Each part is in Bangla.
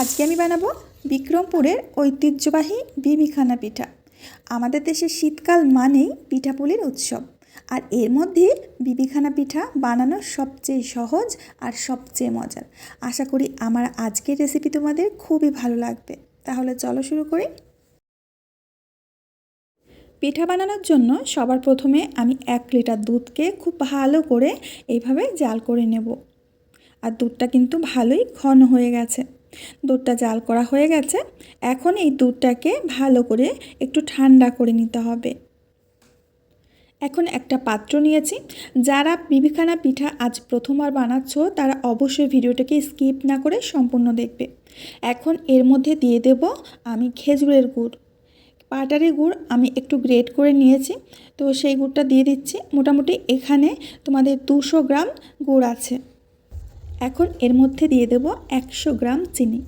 আজকে আমি বানাবো বিক্রমপুরের ঐতিহ্যবাহী বিবিখানা পিঠা। আমাদের দেশে শীতকাল মানেই পিঠাপুলির উৎসব। আর এর মধ্যে বিবিখানা পিঠা বানানো সবচেয়ে সহজ আর সবচেয়ে মজার। আশা করি আমার আজকের রেসিপি তোমাদের খুবই ভালো লাগবে। তাহলে চলো শুরু করি। পিঠা বানানোর জন্য সবার প্রথমে আমি এক লিটার দুধকে খুব ভালো করে এইভাবে জাল করে নেব। আর দুধটা কিন্তু ভালোই ঘন হয়ে গেছে। দুধটা জাল করা হয়ে গেছে। এখন এই দুধটাকে ভালো করে একটু ঠান্ডা করে নিতে হবে। এখন একটা পাত্র নিয়েছি। যারা বিবিখানা পিঠা আজ প্রথমবার বানাচ্ছ, তারা অবশ্যই ভিডিওটাকে স্কিপ না করে সম্পূর্ণ দেখবে। এখন এর মধ্যে দিয়ে দেব আমি খেজুরের গুড়। পাটারি গুড় আমি একটু গ্রেট করে নিয়েছি। তো সেই গুড়টা দিয়ে দিচ্ছি। মোটামুটি এখানে তোমাদের দুশো গ্রাম গুড় আছে। এখন এর মধ্যে দিয়ে দেব একশো গ্রাম চিনি।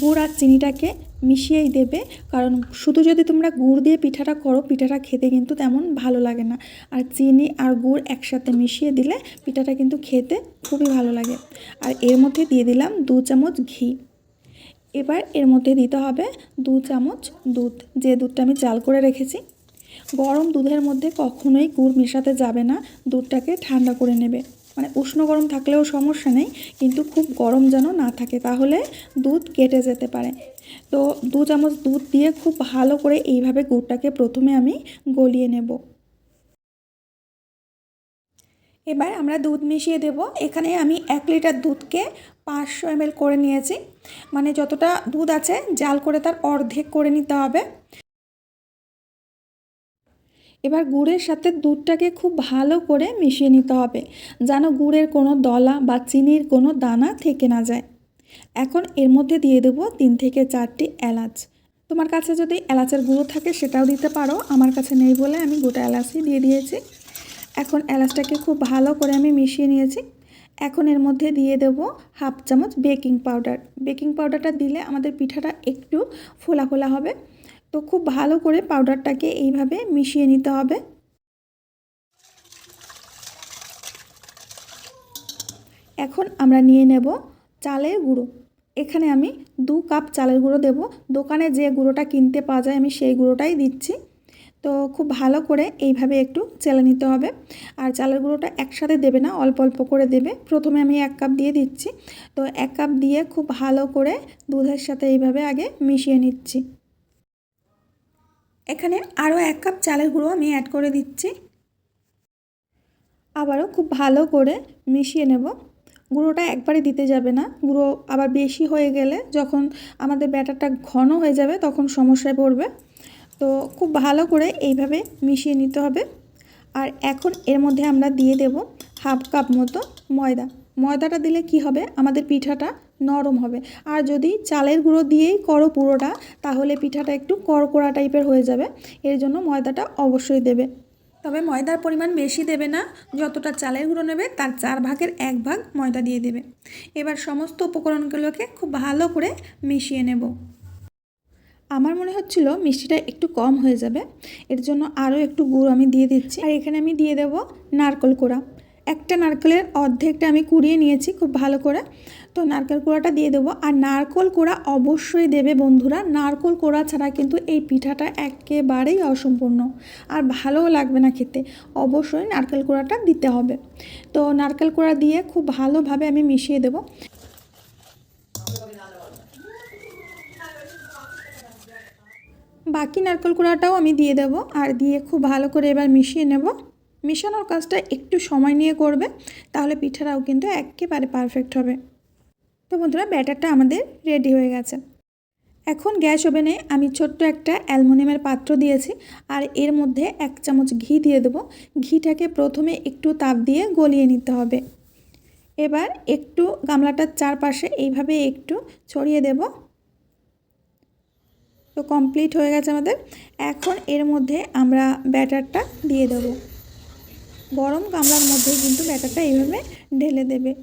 গুড় আর চিনিটাকে মিশিয়েই দেবে, কারণ শুধু যদি তোমরা গুড় দিয়ে পিঠাটা করো, পিঠাটা খেতে কিন্তু তেমন ভালো লাগে না। আর চিনি আর গুড় একসাথে মিশিয়ে দিলে পিঠাটা কিন্তু খেতে খুবই ভালো লাগে। আর এর মধ্যে দিয়ে দিলাম দু চামচ ঘি। এবার এর মধ্যে দিতে হবে দু চামচ দুধ। যে দুধটা আমি চাল করে রেখেছি, গরম দুধের মধ্যে কখনোই গুড় মেশাতে যাবে না। দুধটাকে ঠান্ডা করে নেবে। মানে উষ্ণ গরম থাকলেও সমস্যা নেই, কিন্তু খুব গরম যেন না থাকে, তাহলে দুধ কেটে যেতে পারে। তো দু চামচ দুধ দিয়ে খুব ভালো করে এইভাবে গুড়টাকে প্রথমে আমি গলিয়ে নেব। এবার আমরা দুধ মিশিয়ে দেব। এখানে আমি এক লিটার দুধকে পাঁচশো এমএল করে নিয়েছি। মানে যতটা দুধ আছে জাল করে তার অর্ধেক করে নিতে হবে। এবার গুড়ের সাথে দুধটাকে খুব ভালো করে মিশিয়ে নিতে হবে, যেন গুড়ের কোনো দলা বা চিনির কোনো দানা থেকে না যায়। এখন এর মধ্যে দিয়ে দেব তিন থেকে চারটি এলাচ। তোমার কাছে যদি এলাচের গুঁড়ো থাকে সেটাও দিতে পারো, আমার কাছে নেই বলে আমি গোটা এলাচই দিয়ে দিয়েছি। এখন এলাচটাকে খুব ভালো করে আমি মিশিয়ে নিয়েছি। এখন এর মধ্যে দিয়ে দেব হাফ চামচ বেকিং পাউডার। বেকিং পাউডারটা দিলে আমাদের পিঠাটা একটু ফোলা ফোলা হবে। তো খুব ভালো করে পাউডারটাকে এইভাবে মিশিয়ে নিতে হবে। এখন আমরা নিয়ে নেব চালের গুঁড়ো। এখানে আমি দু কাপ চালের গুঁড়ো দেব। দোকানে যে গুঁড়োটা কিনতে পাওয়া যায় আমি সেই গুঁড়োটাই দিচ্ছি। তো খুব ভালো করে এইভাবে একটু চেলে নিতে হবে। আর চালের গুঁড়োটা একসাথে দেবে না, অল্প অল্প করে দেবে। প্রথমে আমি এক কাপ দিয়ে দিচ্ছি। তো এক কাপ দিয়ে খুব ভালো করে দুধের সাথে এইভাবে আগে মিশিয়ে নিচ্ছি। এখানে আরও এক কাপ চালের গুঁড়ো আমি অ্যাড করে দিচ্ছি। আবারও খুব ভালো করে মিশিয়ে নেব। গুঁড়োটা একবারে দিতে যাবে না। গুঁড়ো আবার বেশি হয়ে গেলে যখন আমাদের ব্যাটারটা ঘন হয়ে যাবে তখন সমস্যায় পড়বে। তো খুব ভালো করে এইভাবে মিশিয়ে নিতে হবে। আর এখন এর মধ্যে আমরা দিয়ে দেব হাফ কাপ মতো ময়দা। ময়দাটা দিলে কি হবে? আমাদের পিঠাটা নরম হবে। আর যদি চালের গুঁড়ো দিয়েই করো পুরোটা, তাহলে পিঠাটা একটু করকোড়া টাইপের হয়ে যাবে। এর জন্য ময়দাটা অবশ্যই দেবে। তবে ময়দার পরিমাণ বেশি দেবে না। যতটা চালের গুঁড়ো নেবে, তার চার ভাগের এক ভাগ ময়দা দিয়ে দেবে। এবার সমস্ত উপকরণগুলোকে খুব ভালো করে মিশিয়ে নেব। আমার মনে হচ্ছিল মিষ্টিটা একটু কম হয়ে যাবে। এর জন্য আরও একটু গুড় আমি দিয়ে দিচ্ছি। আর এখানে আমি দিয়ে দেব নারকল কোড়া। একটা নারকেলের অর্ধেকটা আমি কুড়িয়ে নিয়েছি খুব ভালো করে। তো নারকেল কোড়াটা দিয়ে দেবো। আর নারকল কোড়া অবশ্যই দেবে বন্ধুরা। নারকল কোড়া ছাড়া কিন্তু এই পিঠাটা একেবারেই অসম্পূর্ণ। আর ভালোও লাগবে না খেতে। অবশ্যই নারকেল কোড়াটা দিতে হবে। তো নারকেল কোড়া দিয়ে খুব ভালোভাবে আমি মিশিয়ে দেবো। বাকি নারকেল কোড়াটাও আমি দিয়ে দেবো। আর দিয়ে খুব ভালো করে এবার মিশিয়ে নেব। মেশানোর কাজটা একটু সময় নিয়ে করবে, তাহলে পিঠাটাও কিন্তু একেবারে পারফেক্ট হবে। তো বন্ধুরা, ব্যাটারটা আমাদের রেডি হয়ে গেছে। এখন গ্যাস ওভেনে আমি ছোট্ট একটা অ্যালমোনিয়ামের পাত্র দিয়েছি, আর এর মধ্যে এক চামচ ঘি দিয়ে দেবো। ঘিটাকে প্রথমে একটু তাপ দিয়ে গলিয়ে নিতে হবে। এবার একটু গামলাটার চারপাশে এইভাবে একটু ছড়িয়ে দেব। তো কমপ্লিট হয়ে গেছে আমাদের। এখন এর মধ্যে আমরা ব্যাটারটা দিয়ে দেবো। গরম গামলার মধ্যে কিন্তু ব্যাটারটা এইভাবে ঢেলে দেবে।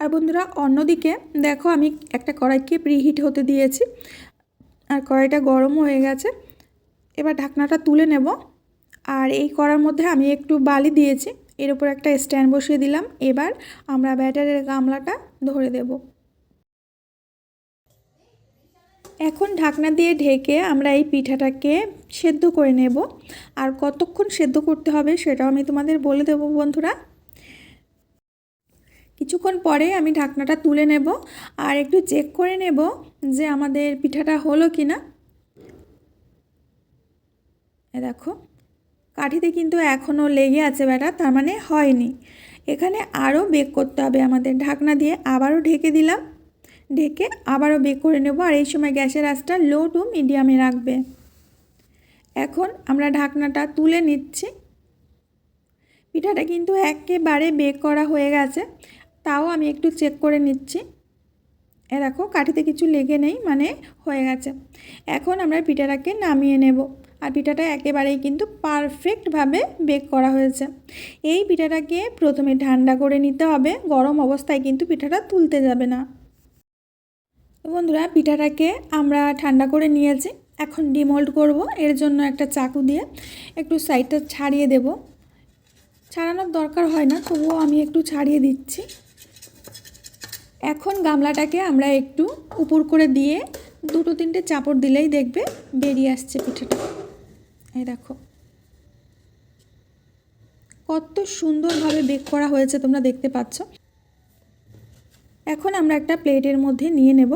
আর বন্ধুরা, অন্যদিকে দেখো আমি একটা কড়াইকে প্রিহিট হতে দিয়েছি। আর কড়াইটা গরম হয়ে গেছে। এবার ঢাকনাটা তুলে নেব। আর এই কড়ার মধ্যে আমি একটু বালি দিয়েছি। এর উপর একটা স্ট্যান্ড বসিয়ে দিলাম। এবার আমরা ব্যাটারের গামলাটা ধরে দেব। এখন ঢাকনা দিয়ে ঢেকে আমরা এই পিঠাটাকে সেদ্ধ করে নেব। আর কতক্ষণ সেদ্ধ করতে হবে সেটাও আমি তোমাদের বলে দেবো বন্ধুরা। কিছুক্ষণ পরে আমি ঢাকনাটা তুলে নেব আর একটু চেক করে নেব যে আমাদের পিঠাটা হলো কি না দেখো, কাঠিতে কিন্তু এখনও লেগে আছে বেটা তার মানে হয়নি। এখানে আরও বেক করতে হবে আমাদের। ঢাকনা দিয়ে আবারও ঢেকে দিলাম। ঢেকে আবারও বেক করে নেব আর এই সময় গ্যাসের আঁচটা লো টু মিডিয়ামে রাখবে। এখন আমরা ঢাকনাটা তুলে নিচ্ছি। পিঠাটা কিন্তু একেবারে বেক করা হয়ে গেছে, তাও আমি একটু চেক করে নিচ্ছি। এ দেখো, কাঠিতে কিছু লেগে নেই মানে হয়ে গেছে। এখন আমরা পিঠাটাকে নামিয়ে নেব আর পিঠাটা একেবারেই কিন্তু পারফেক্টভাবে বেক করা হয়েছে। এই পিঠাটাকে প্রথমে ঠান্ডা করে নিতে হবে, গরম অবস্থায় কিন্তু পিঠাটা তুলতে যাবে না। বন্ধুরা পিঠাটাকে আমরা ঠান্ডা করে নিয়েছি। এখন ডিমোল্ড করব। এর জন্য একটা চাকু দিয়ে একটু সাইডটা ছাড়িয়ে দেব। ছাড়ানোর দরকার হয় না, তবুও আমি একটু ছাড়িয়ে দিচ্ছি। এখন গামলাটাকে আমরা একটু উপর করে দিয়ে দুটো তিনটে চাপড় দিলেই দেখবে বেরিয়ে আসছে পিঠাটা। এই দেখো। কত সুন্দরভাবে বেক করা হয়েছে, তোমরা দেখতে পাচ্ছ। এখন আমরা একটা প্লেটের মধ্যে নিয়ে নেব।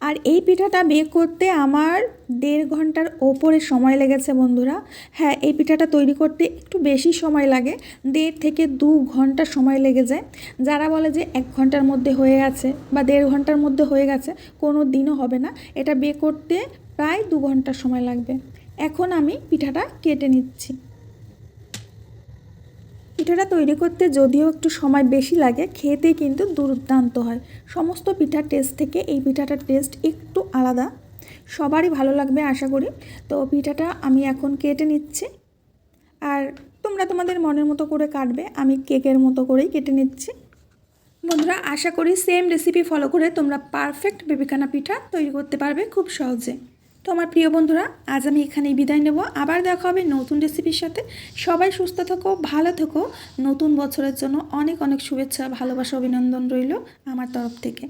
আর এই পিঠাটা বেক করতে আমার দেড় ঘণ্টার ওপরে সময় লেগেছে বন্ধুরা। হ্যাঁ এই পিঠাটা তৈরি করতে একটু বেশি সময় লাগে। দেড় থেকে দু ঘণ্টা সময় লেগে যায়। যারা বলে যে এক ঘণ্টার মধ্যে হয়ে গেছে বা দেড় ঘণ্টার মধ্যে হয়ে গেছে, কোনো দিনও হবে না। এটা বেক করতে প্রায় দু ঘণ্টা সময় লাগবে। এখন আমি পিঠাটা কেটে নিচ্ছি। পিঠাটা তৈরি করতে যদিও একটু সময় বেশি লাগে খেতে কিন্তু দুর্দান্ত হয়। সমস্ত পিঠার টেস্ট থেকে এই পিঠাটার টেস্ট একটু আলাদা। সবারই ভালো লাগবে আশা করি। তো পিঠাটা আমি এখন কেটে নিচ্ছি। আর তোমরা তোমাদের মনের মতো করে কাটবে, আমি কেকের মতো করেই কেটে নিচ্ছি। বন্ধুরা, আশা করি সেম রেসিপি ফলো করে তোমরা পারফেক্ট বেবিকানা পিঠা তৈরি করতে পারবে খুব সহজে। তো আমার প্রিয় বন্ধুরা, আজ আমি এখানেই বিদায় নেব। আবার দেখা হবে নতুন রেসিপির সাথে। সবাই সুস্থ থেকো, ভালো থেকো। নতুন বছরের জন্য অনেক অনেক শুভেচ্ছা, ভালোবাসা, অভিনন্দন রইল আমার তরফ থেকে।